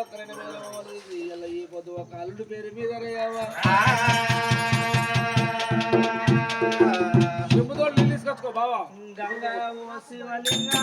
ఒక్కరైన మేనమామలు ఈ పొద్దు ఒక అల్లుడి పేరు మీద చెప్పుతో తీసుకొచ్చుకో బావా గంగా శివలింగా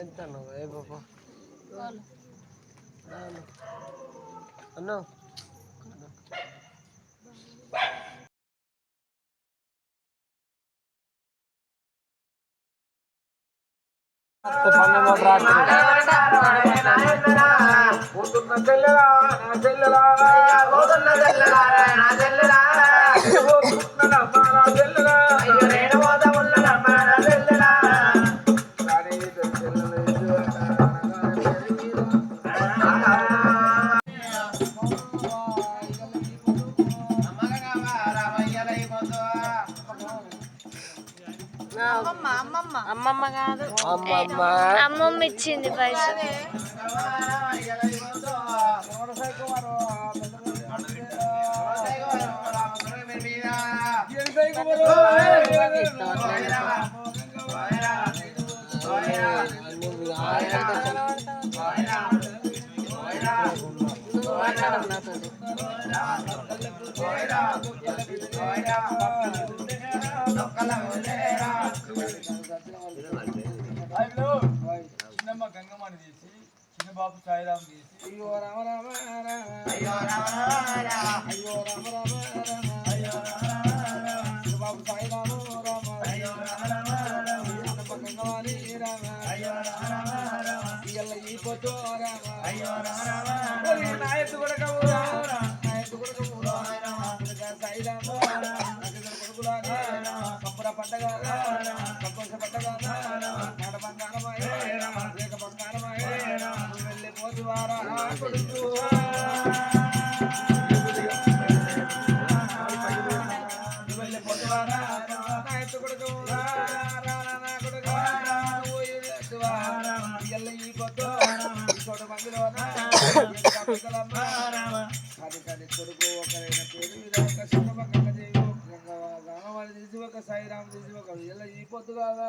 ఎంత బాబా? అన్నా? పోతున్న చెల్లెలా నా చెల్లెలా అమ్మమ్మ. అమ్మమ్మ ఇచ్చింది పైసలు గంగమ్మని తీసి చిన్న బాబు సాయిరాం తీసి అయ్యో రామ రామ రామ. అయ్యో రామ రామ అయ్యో రామ రామ అయ్యో రామ బాబు సాయి రామ రామ. అయ్యో రామ రామ గంగవాణి రామ. అయ్యో రామ రామ ఈ పొట్టు రామ. అయ్యో రామ రామ కొడకవు కొడుకు ఒకరైన పేరు మీద ఒక శివ కన్నదేవి రామవారి తీసి ఒక సాయిరామ్ తీసి ఒక ఈ పొద్దు కాదా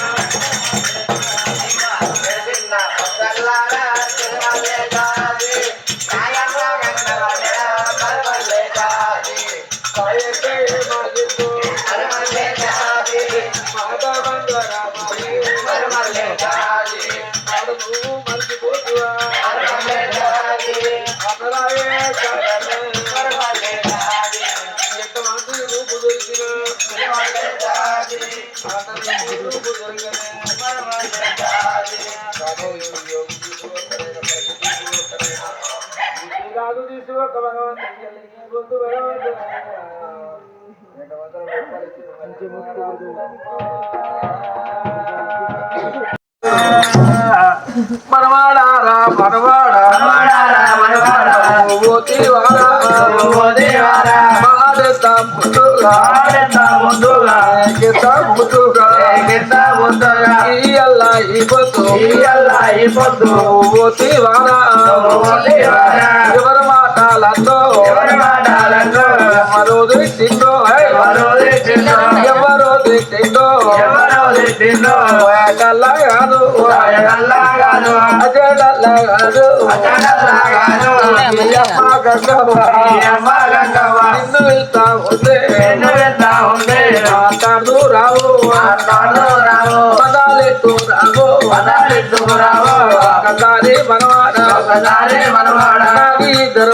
జాజి ఏ పాడున్నారు తిరుమలే జాజి తిందో ఎవరో తిందో కల్లా కాదు అజడల్లా కాదు. నిన్ను వెళ్తా ఉంటే మాట్లాడు రావు. పదాలెట్టు రావు. ఒకసారి మనవాడ. నాకు ఇద్దరు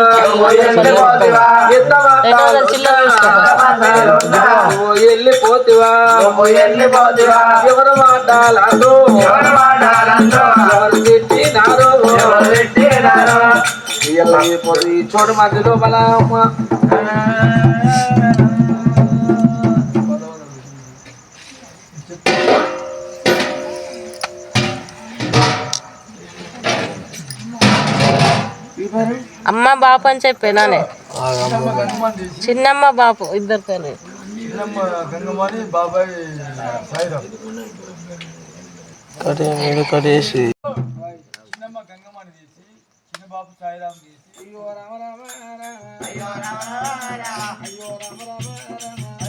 వెళ్ళిపోతివా ఎవరు మాట్లాడు ఎవరు తిట్టినారు? ఈ చోటు మధ్యలో మన అమ్మ బాపు అని చెప్పేనానే చిన్నమ్మ బాపు ఇద్దరు పేరు చిన్నమ్మ గంగమ్మని తీసి చిన్న బాబు సాయిరామ్ తీసి అయ్యో రామ రామ రామ అయ్యో రామ రామ అయ్యో రామ రామ రామ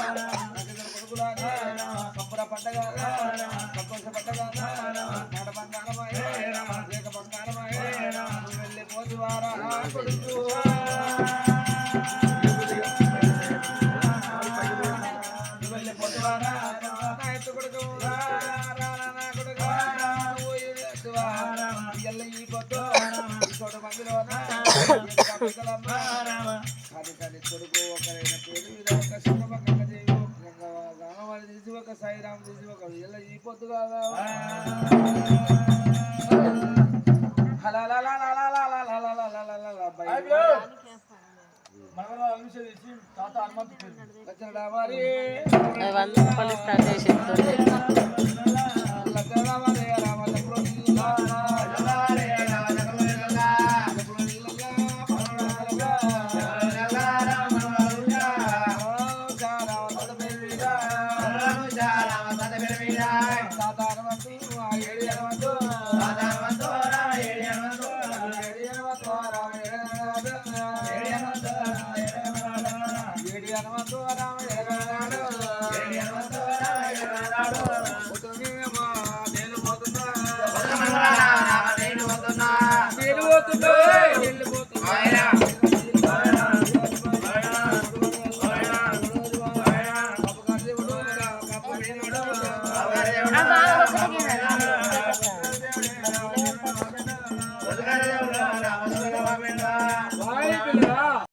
సాయి పండగ సంతోష పండగ రామ నాడ బంగారమాయ రామ వెళ్ళి పోతువారా కొడుకు వెళ్ళి పోతువారా కొడుకు కొడుకు సాయిరామ్ తీసి ఒక ఎల్ల ఈ పొద్దు కాదా స్టార్ట్ చేసి